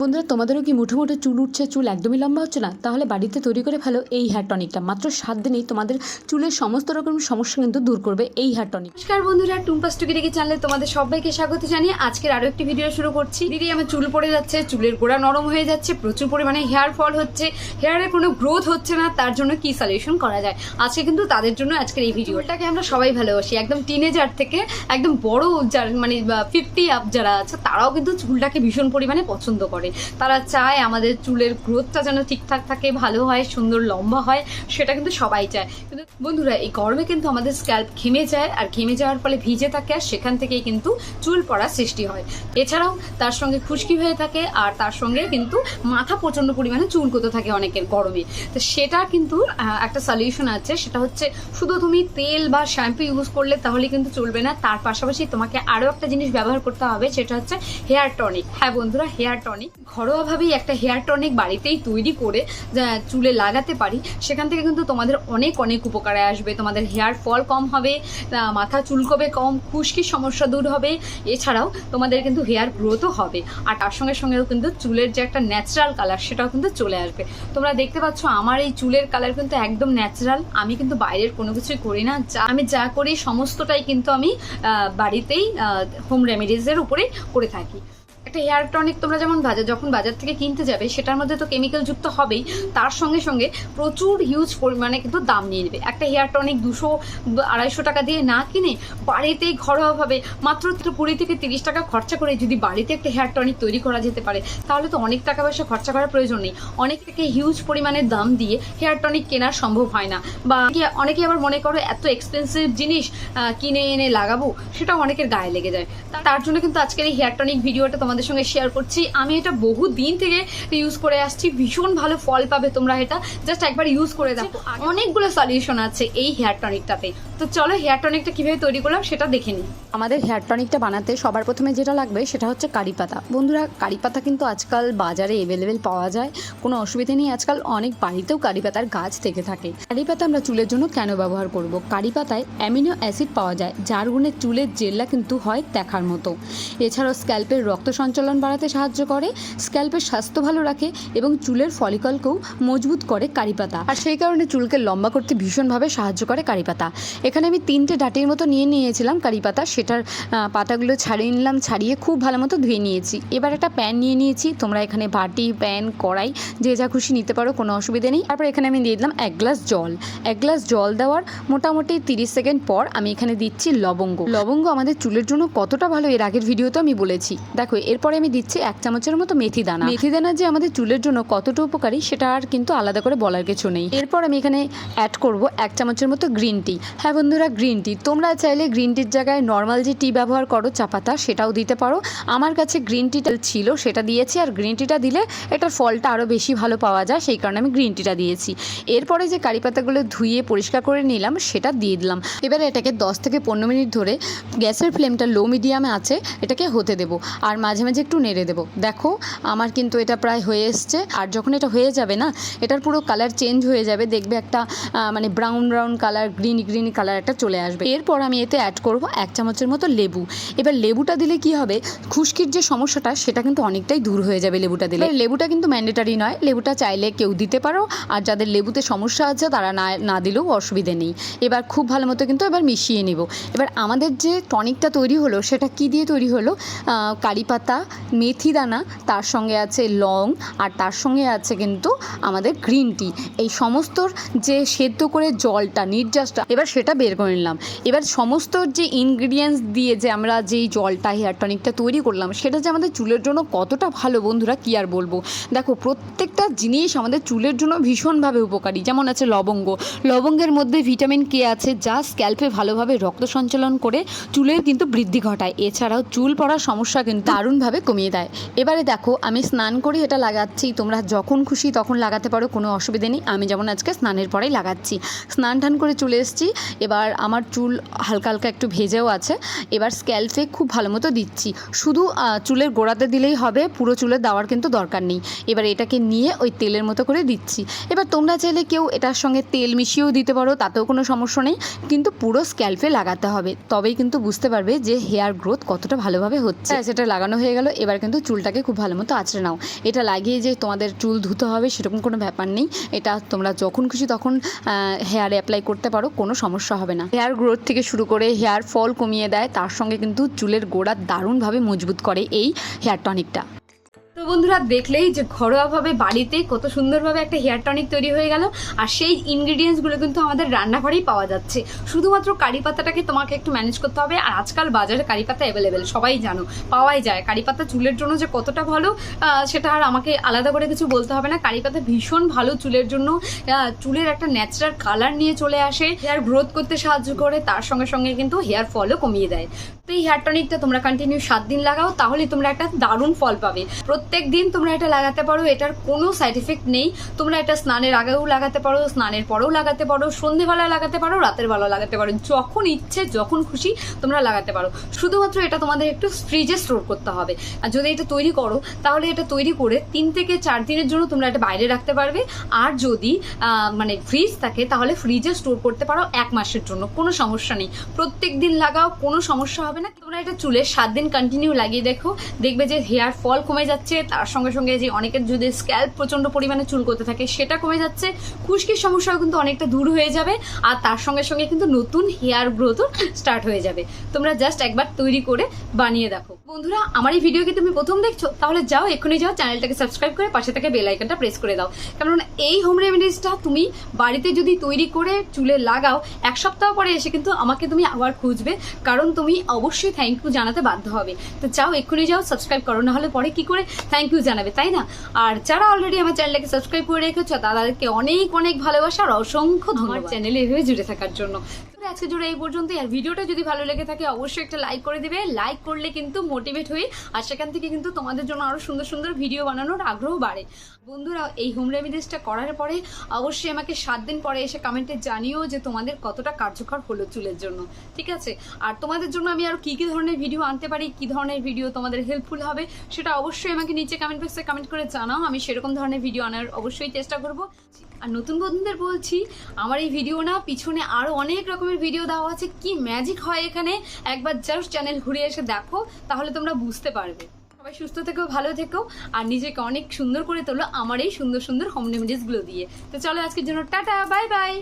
বন্ধুরা, তোমাদেরও কি মুঠো মুঠো চুল উঠছে? চুল একদমই লম্বা হচ্ছে না? তাহলে বাড়িতে তৈরি করে ফেলো এই হেয়ার টনিকটা মাত্র সাত দিনেই তোমাদের চুলের সমস্ত রকম সমস্যা কিন্তু দূর করবে এই হেয়ার টনিক নমস্কার বন্ধুরা, টুম্পাস টুকি রেখে চ্যানেলে তোমাদের সবাইকে স্বাগত জানিয়ে আজকের আরও একটি ভিডিও শুরু করছি। দিদি, আমার চুল পড়ে যাচ্ছে, চুলের গোড়া নরম হয়ে যাচ্ছে, প্রচুর পরিমাণে হেয়ার ফল হচ্ছে। হেয়ারে কোনো গ্রোথ হচ্ছে না, তার জন্য কি সলিউশন করা যায়? আজকে কিন্তু তাদের জন্য আজকের এই ভিডিওটাকে আমরা সবাই ভালোবাসি, একদম টিনেজার থেকে একদম বড় যার মানে ফিফটি আপ যারা আছে, তারাও কিন্তু চুলটাকে ভীষণ পরিমাণে পছন্দ করে। তারা চায় আমাদের চুলের গ্রোথটা যেন ঠিকঠাক থাকে, ভালো হয়, সুন্দর, লম্বা হয়, সেটা কিন্তু সবাই চায়। কিন্তু বন্ধুরা, এই গরমে কিন্তু আমাদের স্ক্যাল্প ঘেমে যায়, আর ঘেমে যাওয়ার ফলে ভিজে থাকে, আর সেখান থেকেই কিন্তু চুল পড়া সৃষ্টি হয়। এছাড়াও তার সঙ্গে খুশকি হয়ে থাকে, আর তার সঙ্গে কিন্তু মাথা প্রচণ্ড পরিমাণে চুলকোতে থাকে অনেকের গরমে। তো সেটা কিন্তু একটা সলিউশন আছে, সেটা হচ্ছে শুধু তুমি তেল বা শ্যাম্পু ইউজ করলে তাহলে কিন্তু চলবে না। তার পাশাপাশি তোমাকে আরও একটা জিনিস ব্যবহার করতে হবে, সেটা হচ্ছে হেয়ার টনিক হ্যাঁ বন্ধুরা হেয়ার টনিক ঘরোয়াভাবেই একটা হেয়ার টনিক বাড়িতেই তৈরি করে চুলে লাগাতে পারি, সেখান থেকে কিন্তু তোমাদের অনেক অনেক উপকারে আসবে। তোমাদের হেয়ার ফল কম হবে মাথা চুলকবে কম, খুশকির সমস্যা দূর হবে। এছাড়াও তোমাদের কিন্তু হেয়ার গ্রোথও হবে। আর তার সঙ্গে সঙ্গেও কিন্তু চুলের যে একটা ন্যাচারাল কালার সেটাও কিন্তু চলে আসবে। তোমরা দেখতে পাচ্ছ, আমার এই চুলের কালার কিন্তু একদম ন্যাচারাল আমি কিন্তু বাইরের কোনো কিছুই করি না। যা, আমি যা করি, সমস্তটাই কিন্তু আমি বাড়িতেই হোম রেমেডিজের উপরেই করে থাকি। একটা হেয়ার টনিক তোমরা যেমন বাজার যখন বাজার থেকে কিনতে যাবে, সেটার মধ্যে তো কেমিক্যাল যুক্ত হবেই, তার সঙ্গে সঙ্গে প্রচুর হিউজ পরিমাণে কিন্তু দাম নিয়ে নেবে। একটা হেয়ার টনিক দুশো আড়াইশো টাকা দিয়ে না কিনে বাড়িতেই ঘরোয়াভাবে মাত্র কুড়ি থেকে তিরিশ টাকা খরচা করে যদি বাড়িতে একটা হেয়ার টনিক তৈরি করা যেতে পারে, তাহলে তো অনেক টাকা পয়সা খরচা করার প্রয়োজন নেই। অনেক থেকে হিউজ পরিমাণে দাম দিয়ে হেয়ার টনিক কেনা সম্ভব হয় না। বা অনেকে আবার মনে করো এত এক্সপেন্সিভ জিনিস কিনে এনে লাগাবো, সেটাও অনেকের গায়ে লেগে যায়। তার জন্য কিন্তু আজকের এই হেয়ার টনিক ভিডিওটা তোমাদের সঙ্গে শেয়ার করছি। আমি এটা বহু দিন থেকে ইউজ করে আসছি। ভীষণ ভালো ফল পাবে তোমরা এটা। জাস্ট একবার ইউজ করে দেখো। অনেকগুলো সলিউশন আছে এই হেয়ার টনিকটাতে তো চলো হেয়ার টনিকটা কীভাবে তৈরি করলাম সেটা দেখে নিই। আমাদের হেয়ার টনিকটা বানাতে সবার প্রথমে যেটা লাগবে সেটা হচ্ছে কারি পাতা। বন্ধুরা কারি পাতা কিন্তু আজকাল বাজারে অ্যাভেলেবেল পাওয়া যায়। কোনো অসুবিধা নেই। আজকাল অনেক বাড়িতেও কারি পাতার গাছ থেকে থাকে। কারি পাতা আমরা চুলের জন্য কেন ব্যবহার করব? কারি পাতায় অ্যামিনো অ্যাসিড পাওয়া যায় যার গুণে চুলের জেল্লা কিন্তু হয় দেখার মতো। এছাড়াও স্ক্যাল্পের রক্ত সঞ্চালন বাড়াতে সাহায্য করে, স্ক্যাল্পের স্বাস্থ্য ভালো রাখে এবং চুলের ফলিকলকেও মজবুত করে কারি পাতা। আর সেই কারণে চুলকে লম্বা করতে ভীষণভাবে সাহায্য করে কারি পাতা। এখানে আমি তিনটে ডাটির মতো নিয়ে নিয়েছিলাম কারি পাতা। সেটার পাতাগুলো ছাড়িয়ে নিলাম, ছাড়িয়ে খুব ভালো মতো ধুয়ে নিয়েছি। এবার একটা প্যান নিয়ে নিয়েছি। তোমরা এখানে বাটি, প্যান, কড়াই, যে যা খুশি নিতে পারো, কোনো অসুবিধা নেই। তারপর এখানে আমি দিয়ে দিলাম এক গ্লাস জল। এক গ্লাস জল দেওয়ার মোটামুটি তিরিশ সেকেন্ড পর আমি এখানে দিচ্ছি লবঙ্গ। লবঙ্গ আমাদের চুলের জন্য কতটা ভালো, এর আগের ভিডিওতে আমি বলেছি। দেখো এরপরে আমি দিচ্ছি এক চামচের মতো মেথি দানা। মেথি দানা যে আমাদের চুলের জন্য কতটা উপকারী, সেটা আর কিন্তু আলাদা করে বলার কিছু নেই। এরপর আমি এখানে অ্যাড করব এক চামচের মতো গ্রিন টি হ্যাঁ বন্ধুরা গ্রিন টি তোমরা চাইলে গ্রিন টির জায়গায় নর্মাল যে টি ব্যবহার করো, চা পাতা, সেটাও দিতে পারো। আমার কাছে গ্রিন টিটা ছিল, সেটা দিয়েছি, আর গ্রিন টিটা দিলে এটার ফলটা আরও বেশি ভালো পাওয়া যায়, সেই কারণে আমি গ্রিন টিটা দিয়েছি। এরপরে যে কারি পাতাগুলো ধুয়ে পরিষ্কার করে নিলাম, সেটা দিয়ে দিলাম। এবারে এটাকে দশ থেকে পনেরো মিনিট ধরে গ্যাসের ফ্লেমটা লো মিডিয়ামে আছে, এটাকে হতে দেবো। আর মাঝে মাঝে মাঝে একটু নেড়ে দেবো। দেখো, আমার কিন্তু এটা প্রায় হয়ে এসছে। আর যখন এটা হয়ে যাবে না, এটার পুরো কালার চেঞ্জ হয়ে যাবে, দেখবে একটা মানে brown brown colour green green colour একটা চলে আসবে। এরপর আমি এতে অ্যাড করব এক চামচের মতো লেবু। এবার লেবুটা দিলে কি হবে, খুশকির যে সমস্যাটা, সেটা কিন্তু অনেকটাই দূর হয়ে যাবে লেবুটা দিলে। লেবুটা কিন্তু ম্যান্ডেটারি নয়, লেবুটা চাইলে কেউ দিতে পারো। আর যাদের লেবুতে সমস্যা আছে, তারা না না দিলেও অসুবিধে নেই। এবার খুব ভালো মতো কিন্তু এবার মিশিয়ে নেব। এবার আমাদের যে টনিকটা তৈরি হলো, সেটা কি দিয়ে তৈরি হলো? কারি পাতা মেথি দানা, তার সঙ্গে আছে লং আর তার সঙ্গে আছে কিন্তু আমাদের গ্রিন টি। এই সমস্তর যে সেদ্ধ করে জলটা, নির্যাসটা, এবার সেটা বের করে নিলাম। এবার সমস্ত যে ইনগ্রিডিয়েন্টস দিয়ে যে আমরা যেই জলটা হেয়ার টনিকটা তৈরি করলাম, সেটা যে আমাদের চুলের জন্য কতটা ভালো বন্ধুরা, কি আর বলব? দেখো, প্রত্যেকটা জিনিস আমাদের চুলের জন্য ভীষণভাবে উপকারী। যেমন আছে লবঙ্গ। লবঙ্গের মধ্যে ভিটামিন কে আছে, যা স্ক্যাল্পে ভালোভাবে রক্ত সঞ্চালন করে চুলের কিন্তু বৃদ্ধি ঘটায়। এছাড়াও চুল পড়ার সমস্যা কিন্তু দারুণভাবে কমিয়ে দেয়। এবারে দেখো, আমি স্নান করে এটা লাগাচ্ছি। তোমরা যখন খুশি তখন লাগাতে পারো, কোনো অসুবিধা নেই। আমি যেমন আজকে স্নানের পরেই লাগাচ্ছি। স্নান টান করে চলে এসেছি। এবার আমার চুল হালকা হালকা একটু ভেজেও আছে। এবার স্ক্যাল্পে খুব ভালো মতো দিচ্ছি। শুধু চুলের গোড়াতে দিলেই হবে, পুরো চুলে দেওয়ার কিন্তু দরকার নেই। এবার এটাকে নিয়ে ওই তেলের মতো করে দিচ্ছি। এবার তোমরা চাইলে কেউ এটার সঙ্গে তেল মিশিয়েও দিতে পারো, তাতেও কোনো সমস্যা নেই। কিন্তু পুরো স্ক্যাল্পে লাগাতে হবে। তবেই কিন্তু বুঝতে পারবে যে হেয়ার গ্রোথ কতটা ভালোভাবে হচ্ছে। সেটা লাগানো হয়ে গেল গেল, এবার কিন্তু চুলটাকে খুব ভালো মতো আঁচড়ে নাও। এটা লাগিয়ে যে তোমাদের চুল ধুতে হবে সেরকম কোনো ব্যাপার নেই। এটা তোমরা যখন খুশি তখন হেয়ারে অ্যাপ্লাই করতে পারো, কোনো সমস্যা হবে না। হেয়ার গ্রোথ থেকে শুরু করে হেয়ার ফল কমিয়ে দেয়, তার সঙ্গে কিন্তু চুলের গোড়া দারুণভাবে মজবুত করে এই হেয়ার টনিকটা তো বন্ধুরা, দেখলেই যে ঘরোয়াভাবে বাড়িতে কত সুন্দরভাবে একটা হেয়ার টনিক তৈরি হয়ে গেল আর সেই ইনগ্রিডিয়েন্টসগুলো কিন্তু আমাদের রান্নাঘরেই পাওয়া যাচ্ছে। শুধুমাত্র কারি পাতাটাকে তোমাকে একটু ম্যানেজ করতে হবে আর আজকাল বাজারে কারি পাতা অ্যাভেলেবেল সবাই জানো, পাওয়াই যায়। কারি পাতা চুলের জন্য যে কতটা ভালো সেটা আর আমাকে আলাদা করে কিছু বলতে হবে না। কারি পাতা ভীষণ ভালো চুলের জন্য চুলের একটা ন্যাচারাল কালার নিয়ে চলে আসে। হেয়ার গ্রোথ করতে সাহায্য করে, তার সঙ্গে সঙ্গে কিন্তু হেয়ার ফলও কমিয়ে দেয়। তো এই হেয়ার টনিকটা তোমরা কন্টিনিউ সাত দিন লাগাও, তাহলে তোমরা একটা দারুণ ফল পাবে। দিন তোমরা এটা লাগাতে পারো, এটার কোনো সাইড এফেক্ট নেই। তোমরা এটা স্নানের আগেও লাগাতে পারো, স্নানের পরেও লাগাতে পারো সন্ধেবেলা লাগাতে পারো, রাতের বেলা লাগাতে পারো। যখন ইচ্ছে, যখন খুশি তোমরা লাগাতে পারো। শুধুমাত্র এটা তোমাদের একটু ফ্রিজে স্টোর করতে হবে। আর যদি এটা তৈরি করো, তাহলে এটা তৈরি করে তিন থেকে চার দিনের জন্য তোমরা এটা বাইরে রাখতে পারবে। আর যদি মানে ফ্রিজ থাকে, তাহলে ফ্রিজে স্টোর করতে পারো এক মাসের জন্য। কোনো সমস্যা নেই। প্রত্যেক দিন লাগাও, কোনো সমস্যা হবে না। তোমরা এটা চুলে সাত দিন কন্টিনিউ লাগিয়ে দেখো। দেখবে যে হেয়ার ফল কমে যাচ্ছে তার সঙ্গে সঙ্গে যে অনেকের যদি স্ক্যাল্প প্রচণ্ড পরিমাণে চুল করতে থাকে, সেটা কমে যাচ্ছে। খুশকির সমস্যাও কিন্তু অনেকটা দূর হয়ে যাবে আর তার সঙ্গে সঙ্গে কিন্তু নতুন হেয়ার গ্রোথও স্টার্ট হয়ে যাবে। তোমরা জাস্ট একবার তৈরি করে বানিয়ে দেখো। বন্ধুরা, আমার এই ভিডিও কি তুমি প্রথম দেখছ, তাহলে যাও, এক্ষুনি যাও, চ্যানেলটাকে সাবস্ক্রাইব করে পাশে থেকে বেল আইকনটা প্রেস করে দাও। কারণ এই হোম রেমেডিসটা তুমি বাড়িতে যদি তৈরি করে চুলে লাগাও, এক সপ্তাহ পরে এসে কিন্তু আমাকে তুমি আবার খুঁজবে, কারণ তুমি অবশ্যই থ্যাংক ইউ জানাতে বাধ্য হবে। তো যাও, এক্ষুনি যাও সাবস্ক্রাইব করো না হলে পরে কি করে থ্যাংক ইউ জানাবে তাই না? আর যারা অলরেডি আমার চ্যানেলটাকে সাবস্ক্রাইব করে রেখেছো তাদেরকে অনেক অনেক ভালোবাসা আর অসংখ্য ধন্যবাদ। চ্যানেলে এভাবে জুড়ে থাকার জন্য। আজকে জুড়ে এই পর্যন্তই। আর ভিডিওটা যদি ভালো লেগে থাকে, অবশ্যই একটা লাইক করে দিবে। লাইক করলে কিন্তু মোটিভেট হই। আর সেখান থেকে কিন্তু তোমাদের জন্য আরও সুন্দর সুন্দর ভিডিও বানানোর আগ্রহ বাড়ে। বন্ধুরা, এই হোম রেমিডিসটা করার পরে অবশ্যই আমাকে সাত দিন পরে এসে কমেন্টে জানিও যে তোমাদের কতটা কার্যকর হলো চুলের জন্য। ঠিক আছে? আর তোমাদের জন্য আমি আরও কি কি ধরনের ভিডিও আনতে পারি, কি ধরনের ভিডিও তোমাদের হেল্পফুল হবে, সেটা অবশ্যই আমাকে নিচে কমেন্ট বক্সে কমেন্ট করে জানাও। আমি সেরকম ধরনের ভিডিও আনার অবশ্যই চেষ্টা করব। আর নতুন বন্ধুদের বলছি, আমার এই ভিডিও না, পিছনে আরও অনেক রকমের ভিডিও দেওয়া আছে। কি ম্যাজিক হয় এখানে? একবার জাস্ট চ্যানেল ঘুরে এসে দেখো, তাহলে তোমরা বুঝতে পারবে। সবাই সুস্থ থেকো, ভালো থেকো, আর নিজেকে অনেক সুন্দর করে তোলো আমার এই সুন্দর সুন্দর হোম রেমেডিসগুলো দিয়ে। তো চলো আজকের জন্য টাটা বাই বাই